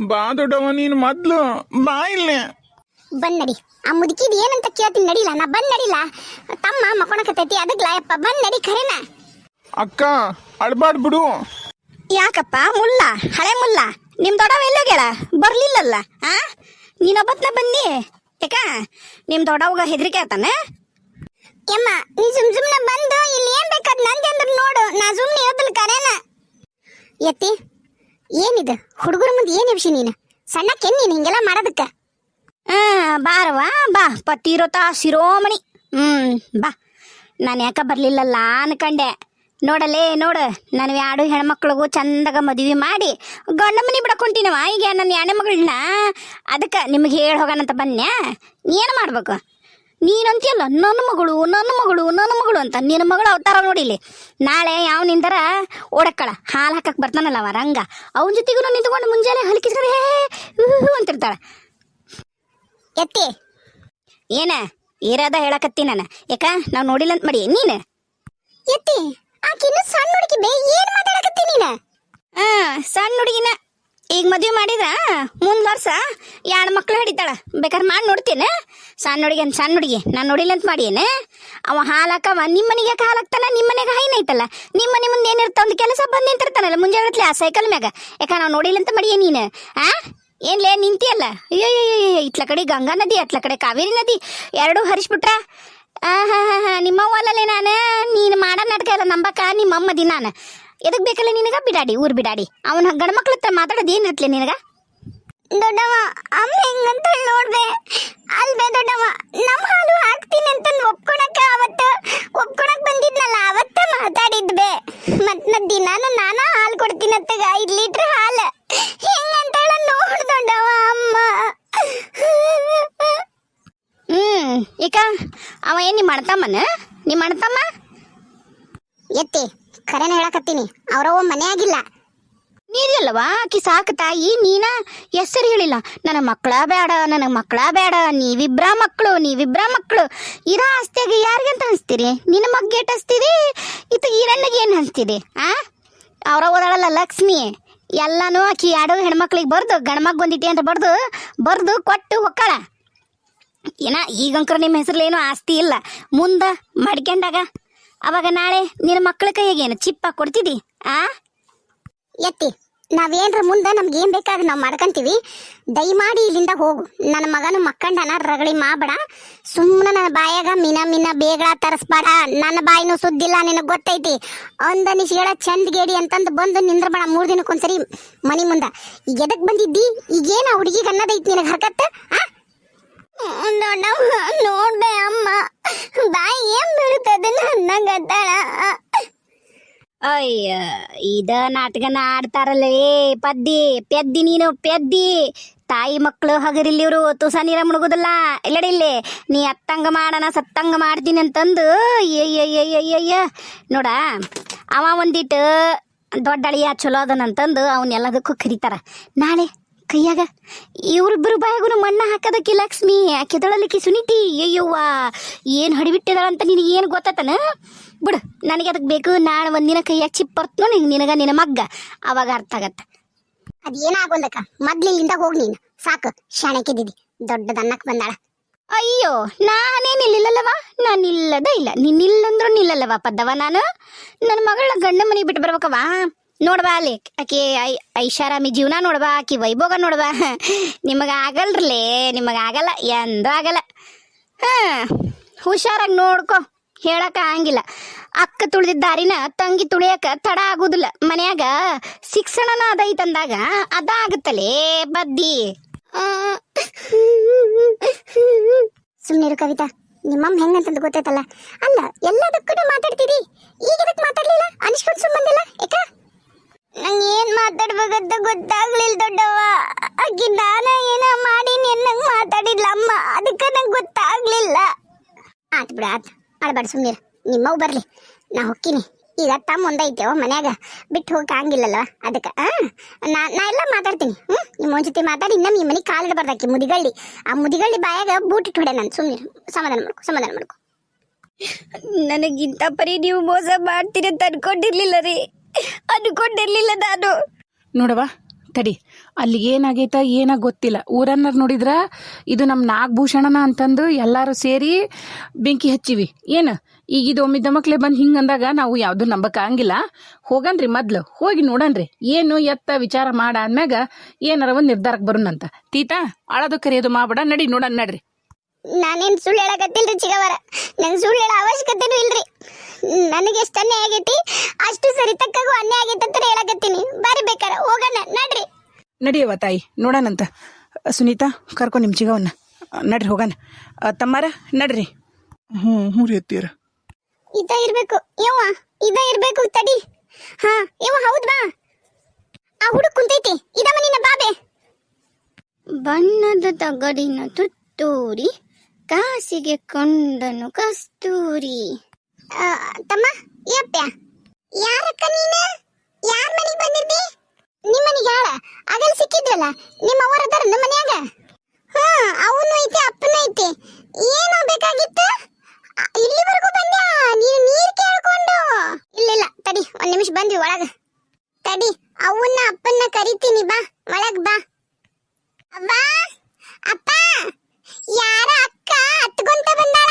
ಬಾ ದೊಡ್ಡವ ನೀನು ಮೊದ್ಲು ಬಾ ಇಲ್ಲೇ. ಬಂದ್ ನಡಿ. ಆ ಮುದುಕಿದ ಏನಂತ ಕೇಳ್ತೀನಿ ನಡಿಲ್ಲ ನಾ ಬಂದ್ ನಡಿಲ್ಲ ತಮ್ಮ ಮಕ್ಕೊಣಕತೈತಿ ಅದಕ್ಕೆ ಯಪ್ಪ ಬಂದ್ ನಡಿ ಖರೇನ. ಅಕ್ಕ ಅಳ್ಬಾಡ್ ಬಿಡು. ಯಾಕಪ್ಪ? ಮುಲ್ಲ. ಹಳೆ ಮುಲ್ಲ. ನಿಮ್ ದೊಡ್ಡವ ಎಲ್ಲೋಗ್ಯಾಳ ಬರ್ಲಿಲ್ಲಲ್ಲ ಆ? ನೀನೊಬ್ಬತ್ನ ಬನ್ನಿ. ಯಾಕ? ನಿಮ್ ದೊಡ್ಡವಾಗ ಹೆದರಿಕೆ ಆತಾನೆ? ಯಮ್ಮ ನೀ ಜುಮ್ ಸುಮ್ನೆ ಬಂದು ಇಲ್ಲಿ ಏನ್ ಬೇಕಾದ್ ನಂದೆ ಅಂದ್ರೆ ನೋಡು. ನಾ ಸುಮ್ನೆ ಇರೋದಿಲ್ಲ ಕರೇನ. ಎತ್ತಿ ಏನಿದು? ಹುಡುಗರ ಮುಂದೆ ಏನು ವಿಷಯ ನೀನು? ಸಣ್ಣ ಕೆನ್ ನೀನು ಹಿಂಗೆಲ್ಲ ಮಾಡೋದಕ್ಕೆ. ಆ ಬಾರವಾ ಬಾ. ಪತಿರೋತ ಶಿರೋಮಣಿ. ಹ್ಮ್, ಬಾ. ನಾನು ಯಾಕೆ ಬರಲಿಲ್ಲಲ್ಲ ಅನ್ಕಂಡೆ. ನೋಡಲೇ, ನೋಡು. ನಾನು ಎರಡು ಹೆಣ್ಮಕ್ಳಿಗೂ ಚಂದಾಗ ಮದುವೆ ಮಾಡಿ ಗಂಡ ಮನೆ ಬಿಡಕೊಂಟಿನವ ಈಗ ನನ್ನ ಎಣ್ಣೆ ಮಗಳನ್ನ ಅದಕ್ಕೆ ನಿಮಗೆ ಹೇಳಿ ಹೋಗೋಣಂತ ಬನ್ಯಾ ಏನು ಮಾಡ್ಬೇಕು? ನೀನಂತೀಯಲ್ಲ, ನನ್ನ ಮಗಳು ನನ್ನ ಮಗಳು ನನ್ನ ಮಗಳು ಅಂತ ನಿನ್ನ ಮಗಳು ಅವತಾರ ನೋಡಿಲಿ ನಾಳೆ ಯಾವ ನಿಂದರ ಓಡಕ್ಕಳ, ಹಾಲು ಹಾಕಕ್ಕೆ ಬರ್ತಾನಲ್ಲ ಅವ ರಂಗ. ಅವನ ಜೊತೆಗೂ ನಿಂತ್ಕೊಂಡು ಮುಂಜಾನೆ ಹಲಿಕಿಸ್ಕೊಂಡು ಹೇ, ಹೂ ಹೂ ಅಂತಿರ್ತಾಳೆ. ಎತ್ತಿ. ಏನ? ಇರದ ಹೇಳಕತ್ತಿ ನಾನು. ಯಾಕ ನಾವು ನೋಡಿಲ್ಲ ಅಂತ ಮಾಡಿ. ನೀನು? ಎತ್ತಿ. ಆಕಿನ ಸಣ್ಣ ಹುಡುಗಿ ಬೇ, ಏನ್ ಮಾತಾಡಕತ್ತಿ ನೀನು? ಆ, ಸಣ್ಣ ಹುಡುಗಿನ ಈಗ ಮದ್ವೆ ಮಾಡಿದ್ರ ಮುಂದ್ ವರ್ಷ ಎರಡು ಮಕ್ಳು ಹಿಡಿತಾಳ. ಬೇಕಾದ್ರೆ ಮಾಡಿ ನೋಡ್ತೀನಿ. ಸಣ್ಣ ಹುಡುಗಿ ಅಂತ ಸಣ್ಣ ಹುಡುಗಿ, ನಾನು ನೋಡಿಲ್ಲ ಅಂತ ಮಾಡಿಯೇನೆ? ಅವ ಹಾಲು ಹಾಕವ ನಿಮ್ಮ ಮನೆಗೆ ಯಾಕೆ ಹಾಲು ಹಾಕ್ತಾನ ನಿಮ್ಮ ಮನೆಗೆ ಹೈನ್ ಐತಲ್ಲ. ನಿಮ್ಮ ಮನೆ ಮುಂದೆ ಏನಿರ್ತ ಒಂದು ಕೆಲಸ ಬಂದು ನಿಂತಿರ್ತಾನಲ್ಲ ಮುಂಜಾನೆ ಆ ಸೈಕಲ್ ಮ್ಯಾಗ. ಯಾಕ ನಾವು ನೋಡಿಲ್ಲ ಅಂತ ಮಾಡಿಯೇ ನೀನು? ಆ? ಏನ್ಲೇ ನಿಂತಿಯಲ್ಲ? ಅಯ್ಯೋ ಇತ್ಲ ಕಡೆ ಗಂಗಾ ನದಿ, ಅತ್ಲ ಕಡೆ ಕಾವೇರಿ ನದಿ, ಎರಡೂ ಹರಿಸ್ಬಿಟ್ರ? ಆ, ಹಾ ಹಾ ಹಾ ನಿಮ್ಮವ್ವಲ್ಲೇ ನಾನು? ನೀನು ಮಾಡೋ ನಾಟಕ ಎಲ್ಲ ನಂಬಕ ನಿಮ್ಮಮ್ಮದಿ ನಾನು ಎದಕ್ ಬೇಕಲ್ಲ ನಿನಗ? ಬಿಡಾಡಿ ಊರ್ ಬಿಡಾಡಿ. ಅವನ ಗಂಡ ಮಕ್ಳ ಹತ್ರ ಮಾತಾಡೋದು ಏನಿರ್ತ್ಲೆ ನಿನಗ? ದೊಡ್ಡವ ಅಮ್ಮ ಹೆಂಗಂತ ನೋಡ್ದೆ. ಅಲ್ವೇ ದೊಡ್ಡವ ನಮ್ಮ ಹಾಲು ಹಾಕ್ತೀನಿ ಅಂತ ಒಪ್ಕೊಳಕ್ಕೆ ಅವತ್ತ ಒಪ್ಕೊಳಕ್ ಬಂದಿದ್ನಲ್ಲ ಅವತ್ತ ಮಾತಾಡಿದ್ಬೆ ಮತ್ ನಾ ದಿನಾನ ನಾನ ಹಾಲು ಕೊಡ್ತೀನಿ ಅತ್ತಗ ಐದ್ ಲೀಟರ್ ಹಾಲು. ಹೆಂಗಂತಾಳ ನೋಡ್ ದೊಡ್ಡವ ಅಮ್ಮ. ಹ್ಮ್ ಈಗ ಅವ ಏನ್ ನಿಮ್ಮ ಅಣ್ತಮ್ಮನ ನಿಮ್ಮ ಎತ್ತಿ. ಖರೇನ ಹೇಳಕತ್ತೀನಿ. ಅವ್ರವ್ವ ಮನೆ ಆಗಿಲ್ಲ ನೀರಿಲ್ಲವಾ ಆಕಿ ಸಾಕು ತಾಯಿ, ನೀನ? ಹೆಸರು ಹೇಳಿಲ್ಲ. ನನ್ನ ಮಕ್ಕಳ ಬೇಡ ನನ್ನ ಮಕ್ಕಳ ಬೇಡ ನೀವಿಬ್ರ ಮಕ್ಕಳು ನೀವಿಬ್ರ ಮಕ್ಕಳು. ಇರೋ ಆಸ್ತಿಯಾಗ ಯಾರಿಗಂತ ಹಂಚ್ತೀರಿ? ನಿನ್ನ ಮಗ್ಗೇಟ್ ಹಚ್ತೀರಿ ಇತ್ತು ಈರಣ್ಣಗೆ ಏನು ಹಂಚ್ತೀರಿ ಆ? ಅವರ ಓದಾಳಲ್ಲ ಲಕ್ಷ್ಮಿ. ಎಲ್ಲಾನು ಆಕಿ ಎರಡು ಹೆಣ್ಮಕ್ಳಿಗೆ ಬರ್ದು ಗಂಡ್ಮಗ್ ಬಂದಿಟ್ಟಿ ಅಂತ ಬರ್ದು ಬರ್ದು ಕೊಟ್ಟು ಹೊಕ್ಕಳ ಏನ, ಈಗಂಕರ ನಿಮ್ಮ ಹೆಸರಲ್ಲೇನು ಆಸ್ತಿ ಇಲ್ಲ. ಮುಂದ ಮಾಡ್ಕೊಂಡಾಗ. ಅವಾಗ ನಾಳೆ ನಿನ್ನ ಮಕ್ಕಳ ಏನು ಚಿಪ್ಪ ಕೊಡ್ತಿದಿ, ಆ? ಎತ್ತಿ, ನಾವೇನ್ರ ಮುಂದೆ ನಮ್ಗೆ ಏನ್ ಬೇಕಾದ್ರೆ ನಾವು ಮಾಡ್ಕಂತೀವಿ. ದಯಮಾಡಿ ಇಲ್ಲಿಂದ ಹೋಗು. ನನ್ನ ಮಗನು ಮಕ್ಕಂಡನ ರಗಳಿ ಮಾಡಬೇಡ ಸುಮ್ಮನೆ ನನ್ನ ಬಾಯಾಗ ಮಿನ ಮಿನ ಬೇಗ ತರಿಸ್ಬೇಡ. ನನ್ನ ಬಾಯಿನೂ ಸುದ್ದಿಲ್ಲ, ನಿನಗೆ ಗೊತ್ತೈತಿ. ಒಂದ ಹೇಳ, ಚಂದ ಗೇಡಿ ಅಂತಂದು ಬಂದು ನಿಂದ್ರಬೇಡ. ಮೂರು ದಿನಕ್ಕೊಂದ್ಸರಿ ಮನಿ ಮುಂದ. ಈಗ ಎದಕ್ ಬಂದಿದ್ದಿ? ಈಗೇನು ಹುಡುಗಿಗೆ ಅನ್ನೋದೈತಿ ನಿನಗೆ ಹರ್ಕತ್ತ ಆ? ದೊಡ್ಡಮ್ಮ ನೋಡ್ಬೆ ಅಮ್ಮ. ಬಾಯಿ ಏನ್ ಬೀಳುತ್ತದೆ ಅನ್ನಗತ್ತಾಳ ಅಯ್ಯ, ಇದ ನಾಟಕನ ಆಡ್ತಾರಲ್ಲ ಏ ಪದ್ದಿ, ಪೆದ್ದಿ ನೀನು, ಪೆದ್ದಿ. ತಾಯಿ ಮಕ್ಕಳು ಹಗರಿಲ್ಲಿ ಇವರು ತುಸ ನೀರ ಮುಳುಗುದಿಲ್ಲ. ಇಲ್ಲಡಿ ಇಲ್ಲಿ, ನೀ ಅತ್ತಂಗ ಮಾಡೋಣ, ಸತ್ತಂಗ ಮಾಡ್ತೀನಿ ಅಂತಂದು ಅಯ್ಯ ನೋಡ, ಅವ ಒಂದಿಟ್ಟು ದೊಡ್ಡ ಅಳಿಯ ಚಲೋ ಅದನಂತಂದು ಅವನ್ನೆಲ್ಲದಕ್ಕೂ ಕರೀತಾರ. ನಾಳೆ ಕೈಯಾಗ ಇವ್ರಿಬ್ಬರು ಬಾಯಾಗೂ ಮಣ್ಣ ಹಾಕದಕ್ಕೆ ಲಕ್ಷ್ಮಿ ಕೆದಳಲಿಕ್ಕೆ ಸುನಿತಿ. ಅಯ್ಯವ್ವ, ಏನು ಹಡಿಬಿಟ್ಟಿದಾಳಂತ ನಿನಗೆ ಏನು ಗೊತ್ತಾತನ? ಬಿಡು, ನನಗೆ ಅದಕ್ಕೆ ಬೇಕು. ನಾಳೆ ಒಂದಿನ ಕೈಯಾಗ ಚಿಪ್ ಬರ್ತ್ ನೋಡಿ ನಿನಗ. ನಿನ್ನ ಮಗ್ಗ. ಅವಾಗ ಅರ್ಥ ಆಗತ್ತ. ಅದೇನಾಗೋಲ್ಲಕ್ಕ ಮೊದ್ಲು ಇಲ್ಲಿಂದ ಹೋಗಿ ನೀನು. ಸಾಕು ಶಾಣಕ್ಕಿದ್ದಿದ್ದಿ ದೊಡ್ಡದನ್ನಕ್ ಬಂದಾಳ. ಅಯ್ಯೋ ನಾನೇ ನಿಲ್ಲಿಲ್ಲವ ನಾನು ಇಲ್ಲದ ಇಲ್ಲ. ನೀನ್ ಇಲ್ಲಂದ್ರು ನಿಲ್ಲಲ್ಲವ ಪದ್ದವ ನಾನು? ನನ್ನ ಮಗಳ ಗಂಡ ಮನೆಗೆ ಬಿಟ್ಟು ಬರ್ಬೇಕವ ನೋಡ್ಬಾ ಅಲ್ಲಿ, ಆಕಿ ಐ, ಐಷಾರಾಮಿ ಜೀವನ ನೋಡ್ಬಾ, ಆಕಿ ವೈಭೋಗ ನೋಡ್ಬಾ. ನಿಮಗೆ ಆಗಲ್ರಲೇ, ನಿಮಗೆ ಆಗಲ್ಲ, ಎಂದೂ ಆಗಲ್ಲ. ಹಾಂ, ಹುಷಾರಾಗಿ ನೋಡ್ಕೊ, ಹೇಳಕ ಆಗಿಲ್ಲ ಅಕ್ಕ ತುಳಿದಿದ್ದ ದಾರಿನ ತಂಗಿ ತುಳಿಯಕ ತಡ ಆಗುದಿಲ್ಲ. ಮನ್ಯಾಗ ಶಿಕ್ಷಣನ ಅದೈತಂದಾಗ ಅದ ಆಗುತ್ತಲೇ ಬದ್ದಿ ಸುಮ್ಮನಿರು ಕವಿತಾ, ನಿಮ್ಮಮ್ಮ ಹೆಂಗಂತಂದು ಗೊತ್ತೈತಲ್ಲ? ಅಲ್ಲ ಎಲ್ಲದಕ್ಕೂ ಮಾತಾಡ್ತೀರಿ ಈಗ ಮಾತಾಡ್ಲಿಲ್ಲ? ಅನಿಸ್ಕೊಂಡು ಸುಮ್ಮಂದಿಲ್ಲ ಯಾಕ ನಂಗೆ ಏನ್ ಮಾತಾಡ್ಬೇಕಂತ ಗೊತ್ತಾಗ್ಲಿಲ್ಲ ದೊಡ್ಡವ್ವ. ಆಕಿ ನಾನ ಏನ ಮಾಡಿ ನಿನ್ನಂಗ್ ಮಾತಾಡಿಲ್ಲ ಅಮ್ಮ ಅದಕ್ಕೆ ನಂಗೆ ಗೊತ್ತಾಗ್ಲಿಲ್ಲ. ಆತ್ ಬಿಡ, ಆತ್. ಅಳ್ಬೇಡ ಸುಮ್ಮನಿರು ನಿಮ್ಮವ್ ಬರ್ಲಿ. ನಾ ಹೊಕ್ಕಿನಿ. ಈಗ ತಮ್ಮ ಒಂದೈತೆವ ಮನ್ಯಾಗ. ಬಿಟ್ಟು ಹೋಗಕ್ಕೆ ಹಂಗಿಲ್ಲಲ್ಲ ಅದಕ್ಕೆ. ನಾ ನಾ ಎಲ್ಲ ಮಾತಾಡ್ತೀನಿ. ಹ್ಞೂ ನಿಮ್ಮ ಜೊತೆ ಮಾತಾಡಿ ಇನ್ನೊಮ್ಮೆ ಈ ಮನೆ ಕಾಲಿಡಬಾರ್ದಾಕಿ ಮುದಿಗಳ್ಳಿ. ಆ ಮುದಿಗಳ್ಳಿ ಬಾಯಾಗ ಬೂಟ್ ಇಟ್ಟು ಹೊಡೆ ನಾನು. ಸುಮ್ಮನೆ ಸಮಾಧಾನ ಮಾಡ್ಕೊ ಸಮಾಧಾನ ಮಾಡ್ಕೊ. ನನಗಿಂತ ಪರಿ ನೀವು ಮೋಸ ಮಾಡ್ತೀರಿ ಅಂತ ರೀ. ಅನ್ಕೊಂಡಿರ್ಲಿಲ್ಲ ನಾನು. ನೋಡವ ತಡಿ. ಅಲ್ಲಿ ಏನಾಗೈತ ಏನ ಗೊತ್ತಿಲ್ಲ. ಊರನ್ನ ನೋಡಿದ್ರ ಇದು ನಮ್ಮ ನಾಗಭೂಷಣನ ಅಂತಂದು ಎಲ್ಲಾರು ಸೇರಿ ಬೆಂಕಿ ಹಚ್ಚಿವಿ. ಏನು? ಈಗ ಇದು ಒಮ್ಮಿದ್ದ ಮಕ್ಳೆ ಬಂದು ಹಿಂಗೆ ಅಂದಾಗ ನಾವು ಯಾವುದು ನಂಬಕ್ಕಾಗಿಲ್ಲ ಹೋಗನ್ರಿ ಮೊದ್ಲು. ಹೋಗಿ ನೋಡನ್ರಿ. ಏನು ಎತ್ತ ವಿಚಾರ ಮಾಡಾದ್ಮ್ಯಾಗ ಏನಾರ ಒಂದು ನಿರ್ಧಾರಕ್ಕೆ ಬರೋಣಂತ ತೀತಾ ಅಳದು ಕರಿಯೋದು ಮಾಡ್ಬೇಡ ನಡಿ ನೋಡನ್ ನಡ್ರಿ. ನಾನೇನ್ ಸುಳ್ಳು ಹೇಳಕತ್ತಿಲ್ರಿ ಚಿಗವರ? ನಂಗೆ ಸುಳ್ಳು ಹೇಳೋ ಅವಶ್ಯಕತೆನೂ ಇಲ್ರಿ. ನನಗೆ ಎಷ್ಟು ಅನ್ಯಾಯ ಆಗೈತಿ ಅಷ್ಟು ಸರಿ ತಕ್ಕಾಗೂ ಅನ್ಯಾಯ ಆಗೈತೆ ಅಂತ ಹೇಳಕತ್ತೀನಿ. ಬಾರಿ ಬೇಕಾರ ಹೋಗೋಣ ನಡ್ರಿ. ನಡಿಯವ ತಾಯಿ ನೋಡೋಣಂತ ಸುನೀತಾ ಕರ್ಕೊ ನಿಮ್ಮ ಚಿಗವನ್ನ. ನಡ್ರಿ ಹೋಗೋಣ. ತಮ್ಮಾರ ನಡ್ರಿ. ಹ್ಞೂ ಹ್ಞೂ ರೀ ಅತ್ತಿಯರ ಇದ ಇರ್ಬೇಕು ಯವ್ವ ಇದ ಇರ್ಬೇಕು ತಡಿ. ಹಾ ಯವ್ವ ಹೌದ್ ಬಾ. ಆ ಹುಡುಗ ಕುಂತೈತಿ ಇದ ಮನಿನ ಬಾಬೆ. ಬಣ್ಣದ ತಗಡಿನ ತುತ್ತೂರಿ ಕಾಸಿಗೆ ಕೊಂಡನು ಕಸ್ತೂರಿ. ತಮ್ಮ ಯಪ್ಪ ಯಾರಕ್ಕ ನೀನು? ಯಾರ ಮನೆಗೆ ಬಂದಿದ್ದಿ? ನಿಮ್ಮ ಮನೆಗೆ ಯಾರ ಆಗಲ್ ಸಿಕ್ಕಿದ್ರಲ್ಲ, ನಿಮ್ಮ ಅವರ ಅದಾರ ನಮ್ಮ ಮನ್ಯಾಗ? ಹಾ, ಅವನು ಐತೆ, ಅಪ್ಪನ ಐತೆ. ಏನೋ ಬೇಕಾಗಿತ್ತು ಇಲ್ಲಿವರೆಗೂ ಬಂದ್ಯಾ? ನೀನು ನೀರ್ ಕೇಳ್ಕೊಂಡು. ಇಲ್ಲ ಇಲ್ಲ, ತಡಿ, ಒಂದ್ ನಿಮಿಷ ಬಂದ್ವಿ ಒಳಗ ತಡಿ ಅವನ್ನ ಅಪ್ಪನ್ನ ಕರಿತೀನಿ ಬಾ ಒಳಗ್ ಬಾ ಅವ್ವ ಅಪ್ಪ ಯಾರ ಅಕ್ಕ ಹತ್ಕೊಂತ ಬಂದಾಳ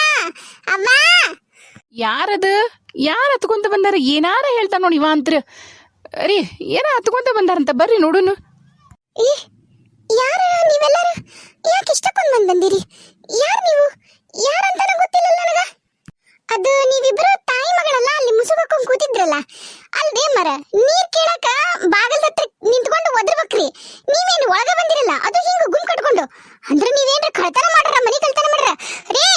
ಅವ್ವ ಯಾರದು ಯಾರು ಹತ್ಕೊಂತ ಬಂದಾರ? ಏನಾರ ಹೇಳ್ತಾನ ನೋಡಿ ಇವ ಅಂತ್ರ. ರೀ, ಏನ ಹತ್ಕೊಂತ ಬಂದಾರಂತ ಬರ್ರಿ ನೋಡುನು. ಏ, ಯಾರ ನೀವೆಲ್ಲರೂ? ಯಾಕೆ ಇಷ್ಟಕ್ಕೊಂದು ಬಂದ್ ಬಂದಿರಿ? ಯಾರು ನೀವು? ಯಾರಂತ ಗೊತ್ತಿಲ್ಲ ನನಗ. ಅದು ನೀವಿಬ್ರು ತಾಯಿ ಮಗಳಲ್ಲ, ಅಲ್ಲಿ ಮುಸುಗಕ್ಕೊಂಡ್ ಕೂತಿದ್ರಲ್ಲ. ಅಲ್ದೇ ಮರ, ನೀರ್ ಕೇಳಕ ಬಾಗಲ್ ಹತ್ರ ನಿಂತ್ಕೊಂಡು ಒದ್ರಬೇಕ್ರಿ. ನೀವೇನು ಒಳಗ ಬಂದಿರಲ್ಲ, ಅದು ಹಿಂಗ ಗುಂಪ್ ಕಟ್ಕೊಂಡು ಅಂದ್ರೆ ನೀವೇನ್ರ ಕಳ್ತನ ಮಾಡ್ರ ಮನಿ ಕಳ್ತನ ಮಾಡ್ರ ರೇ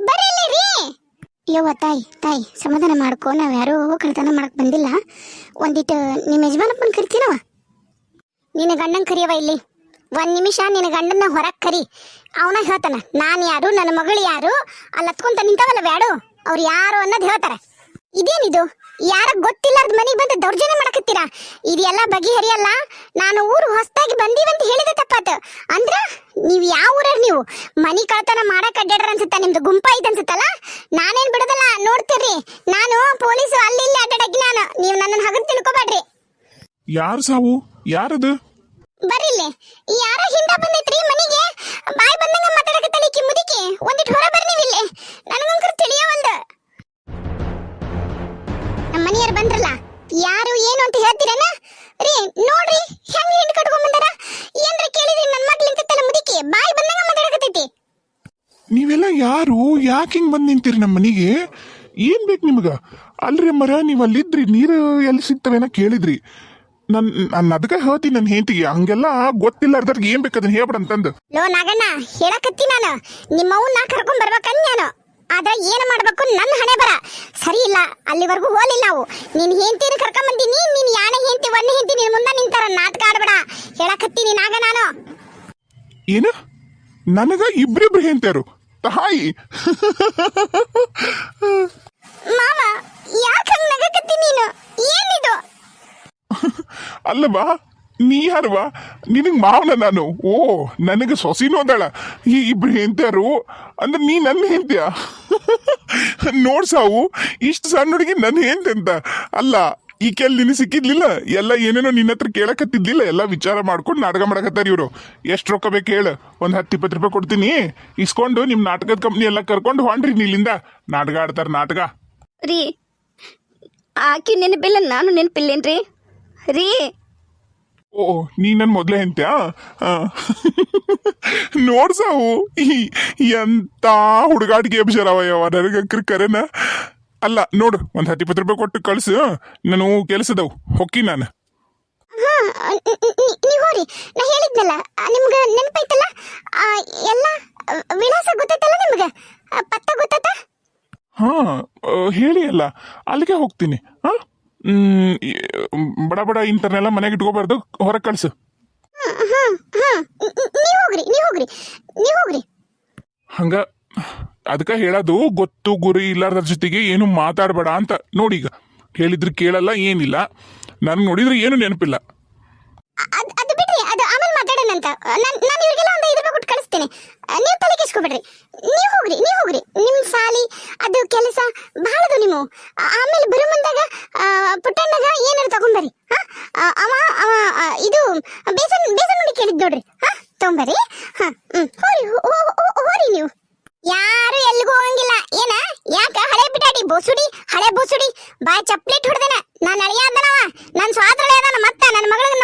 ಬರ್ರಿ ಇಲ್ಲಿ ರೀ ಯವ್ವ, ತಾಯಿ ತಾಯಿ, ಸಮಾಧಾನ ಮಾಡ್ಕೊ. ನಾವು ಯಾರು ಕಳ್ತನ ಮಾಡಕ್ ಬಂದಿಲ್ಲ. ಒಂದಿಟ್ಟು ನಿಮ್ಮ ಯಜಮಾನಪ್ಪನ ಕರಿತೀನವ ನಿನ್ನ ಗಂಡನ ಕರಿಯವ ಇಲ್ಲಿ. ಒಂದ್ ನಿಮಿಷ ನಿನ್ನ ಗಂಡನ ಹೊರಗ್ ಕರಿ. ಅವನ ಹೇಳ್ತಾನ, ನಾನ್ ಯಾರು, ನನ್ನ ಮಗಳು ಯಾರು? ಅಲ್ಲಿ ಹತ್ಕೊಂತ ನಿಂತವಲ್ಲ ಬ್ಯಾಡು. ಅವ್ರು ಯಾರು ಅನ್ನೋದು ಹೇಳ್ತಾರ. ಇದೇನಿದು? ಯಾರ ಗೊತ್ತಿಲ್ಲಾರ್ದ ಮನೆಗೆ ಬಂದು ದೌರ್ಜನ್ಯ ಮಾಡಕತ್ತೀರಾ? ಇದೆಲ್ಲ ಬಗೆಹರಿಯಲ್ಲ. ನಾನು ಊರು ಹೊಸದಾಗಿ ಬಂದೀವಂತ ಹೇಳಿದ ತಪ್ಪಾತ. ಅಂದ್ರ ನೀವು ಯಾವ ಊರ ನೀವು? ಮನಿ ಕಳ್ತನ ಮಾಡಕ್ ಅಡ್ಡಾಡ್ರ ಅನ್ಸುತ್ತ? ನಿಮ್ದು ಗುಂಪ ಐತ್ ಅನ್ಸುತ್ತಲ್ಲ? ನಾನೇನ್ ಬಿಡೋದಲ್ಲ ನೋಡ್ತೀರಿ ನಾನು ಪೊಲೀಸ್ ಅಲ್ಲಿ ಇಲ್ಲಿ ಅಡ್ಡಾಡಕ್ಕೆ ನಾನು. ನೀವು ನನ್ನನ್ನ ಹಗರ್ ತಿಳ್ಕೊಬೇಡ್ರಿ. ಯಾರು ಸಾವು? ಯಾರದು? ಬರಿಲ್ಲಿ ಯಾರ ಹಿಂದ ಬಂದೈತ್ರಿ ಮನಿಗೆ? ಬಾಯ್ ಬಂದಂಗ ಮಾತಾಡಕತ್ತಲ್ಲ ಕಿ ಮುದುಕಿ. ಒಂದಿಟ್ ಬಂದ್ರಲ್ಲ ಯಾರು ಏನು ಅಂತ ಹೇಳ್ತೀರೇನ? ರೀ ನೋಡ್ರಿ ಹೆಂಗ್ ಹಿಂಡ್ ಕಟ್ಕೊಂಡ್ ಬಂದಾರ? ಏನ್ರ ಕೇಳಿದ್ರಿ ನನ್ನ ಮಗ್ಳು ತಲೆ ಮುದುಕಿ? ಬಾಯಿ ಬಂದಂಗ ಮಾತಾಡಕತ್ತೈತಿ. ನೀವೆಲ್ಲ ಯಾರು? ಯಾಕೆ ಹಿಂಗೆ ಬಂದು ನಿಂತೀರಿ ನಮ್ಮ ಮನೆಗೆ? ಏನು ಬೇಕು ನಿಮ್ಗ? ಅಲ್ರಿ ಮರ ನೀವು ಅಲ್ಲಿದ್ರಿ ನೀರು ಎಲ್ಲಿ ಸಿಗ್ತವೇನ ಕೇಳಿದ್ರಿ. ನನ್ ನಾನು ಅದಕ್ಕೆ ಹೇಳ್ತೀನಿ ನನ್ನ ಹೆಂಡತಿಗೆ. ಹಂಗೆಲ್ಲ ಗೊತ್ತಿಲ್ಲಾರ್ದವ್ರಿಗೆ ಏನು ಬೇಕು ಅದನ್ನ ಹೇಳ್ಬಿಡ ಅಂತಂದು. ಲೋ ನಾಗಣ್ಣ ಹೇಳಕತ್ತಿ ನಾನು. ನಿಮ್ಮವ್ನ ಕರ್ಕೊಂಡ್ ಬರ್ಬೇಕನ್ ನಾನು. ಆದ್ರ ಏನು ಮಾಡಬೇಕು? ನನ್ನ ಹಣೆ ಬರ. ಸರಿ ಇಲ್ಲ ಅಲ್ಲಿವರೆಗೂ ಹೋಲಿಲ್ಲ ನಾವು. ನಿನ್ ಹೆಂಡತಿನ ಕರ್ಕೊಂಡ್ ಬಂದಿನಿ ನೀನ್ ಯಾನೆ ಹೆಂಡತಿ ಒಣ್ಣೆ ಹೆಂಡತಿ ನಿನ್ನ ಮುಂದೆ ನಿಂತಾರ. ನಾಟಕ ಆಡಬೇಡ. ಹೇಳಕತ್ತೀನಿ ನಾಗ ನಾನು. ಏನು? ನನಗ ಇಬ್ರಿಬ್ರು ಹೆಂಡ್ತಿಯರು? ತಾಯಿ. ಮಾವ ಯಾಕೆ ಹಂಗ್ ನಗಕತ್ತಿ ನೀನು? ಏನಿದು? ಅಲ್ಲವಾ ನೀ ಯಾರವಾ ನಿನಗೆ ಮಾವನ ನಾನು. ಓ ನನಗೆ ಸೊಸಿನೂ ಅದಳ. ಈ ಇಬ್ರು ಹೆಂಡ್ತಿಯರು? ಅಂದ್ರೆ ನೀ ನನ್ನ ಹೆಂಡ್ತಿಯ? ನೋಡ್ ಸಾವು ಇಷ್ಟು ಸಣ್ಣ ಹುಡುಗಿ ನನ್ನ ಹೆಂಡ್ತಿ ಅಂತ. ಅಲ್ಲ ಈ ಕೆಲ್ ನಿನ್ನ ಸಿಕ್ಕಿದ್ಲಿಲ್ಲ? ಎಲ್ಲ ಏನೇನೋ ನಿನ್ನ ಹತ್ರ ಕೇಳಕತ್ತಿದ್ಲಿಲ್ಲ? ಎಲ್ಲ ವಿಚಾರ ಮಾಡ್ಕೊಂಡು ನಾಟಕ ಮಾಡಕತ್ತಾರ ಇವರು. ಎಷ್ಟು ರೊಕ್ಕ ಬೇಕು ಹೇಳು. ಒಂದು ಹತ್ತು, ಇಪ್ಪತ್ತು ರೂಪಾಯಿ ಕೊಡ್ತೀನಿ. ಇಸ್ಕೊಂಡು ನಿಮ್ಮ ನಾಟಕದ ಕಂಪ್ನಿ ಎಲ್ಲ ಕರ್ಕೊಂಡು ಹೊಂಡ್ರಿ ನಿಲ್ಲಿಂದ. ನಾಟಕ ಆಡ್ತಾರ ನಾಟಕ. ರೀ, ಆಕಿ ನೆನಪಿಲ್ಲ, ನಾನು ನೆನಪಿಲ್ಲೇನ್ರಿ? ರೀ ಓ ನೀ ನನ್ನ ಮೊದಲೇ ಹೆಂಡ್ತ್ಯಾ ನೋಡ್ ಸಾವು ಈ ಎಂತ ಹುಡುಗಾಟಿಗೆ ಎಬ್ಸರವ ಯಾವ ನನಗೆ ಕರೆನ ಅಲ್ಲ ನೋಡು ಒಂದು ಹತ್ತು ಇಪ್ಪತ್ತು ರೂಪಾಯಿ ಕೊಟ್ಟು ಕಳ್ಸು ನಾನು ಕೆಲಸದವು ಹೊಕ್ಕಿ ನಾನು. ಹಾ ನೀವು ಹೋರಿ ನಾ ಹೇಳಿದ್ನಲ್ಲ ನಿಮ್ಗೆ ನೆನಪೈತಲ್ಲ? ಎಲ್ಲ ವಿಳಾಸ ಗೊತ್ತೈತಲ್ಲ ನಿಮ್ಗೆ? ಪತ್ತ ಗೊತ್ತಾತ? ಹಾ ಹೇಳಿ ಅಲ್ಲ ಅಲ್ಲಿಗೆ ಹೋಗ್ತೀನಿ ಹಾ ಹ್ಮ್, ಬಡ ಬಡ ಇಂಥವ್ರನ್ನೆಲ್ಲ ಮನೆಗೆ ಇಟ್ಕೋಬಾರ್ದು. ಹೊರಗೆ ಕಳ್ಸು. ನೀವು ಹೋಗ್ರಿ ನೀವು ಹೋಗ್ರಿ. ನೀವು ಹೋಗ್ರಿ. ಹಂಗ ಅದಕ್ಕೆ ಹೇಳೋದು ಗೊತ್ತು ಗುರಿ ಇಲ್ಲಾರ್ದ್ರ ಜೊತೆಗೆ ಏನು ಮಾತಾಡಬೇಡ ಅಂತ. ನೋಡಿ ಈಗ ಹೇಳಿದ್ರೆ ಕೇಳಲ್ಲ ಏನಿಲ್ಲ. ನನ್ಗೆ ನೋಡಿದ್ರೆ ಏನು ನೆನಪಿಲ್ಲ. ಅದ್ ಬಿಡ್ರಿ ಅದು ಆಮೇಲೆ ಮಾತಾಡೋಣ ಅಂತ ನಾನು ಇವ್ರಿಗೆಲ್ಲ ಒಂದು ಕೊಟ್ಟು ಕೊಟ್ಟು ಕಳಿಸ್ತೇನೆ ನೀವು ತಲೆ ಕೆಸ್ಕೊಬೇಡ್ರಿ ನೀವು ಹೋಗ್ರಿ ನೀವು ಹೋಗ್ರಿ. ನಿಮ್ಮ ಸಾಲಿ, ಅದು ಕೆಲಸ ಬಹಳದು ನೀವು. ಆಮೇಲೆ ಬರೋ ಮುಂದಾಗ ಪುಟ್ಟಣ್ಣಗ ಏನಾರು ತಗೊಂಬರ್ರಿ. ಹಾ? ಅವ ಅವ ಇದು, ಬೇಸನ್ ಬೇಸನ್ ನೋಡಿ ಕೇಳಿದ್ ನೋಡ್ರಿ. ಹಾ? ತಗೊಂಬರ್ರಿ. ಹಾ, ಹ್ಮ್. ಹೋರಿ ಹೋರಿ ನೀವು. ಯಾರು ಎಲ್ಲಿಗೂ ಹೋಗಂಗಿಲ್ಲ. ಏನ? ಯಾಕ? ಹಳೆ ಬಿಟಾಡಿ ಬೋಸುಡಿ, ಹಳೆ ಬೋಸುಡಿ. ಬಾಯ್ ಚಪ್ಲೇಟ್ ಹೊಡೆದೇನ. ನಾನು ಅಳಿಯ ಅದನವ. ನನ್ನ ಸ್ವಾದಳಿ ಅದಾನ ಮತ್ತ. ನನ್ನ ಮಗಳಿಗೆ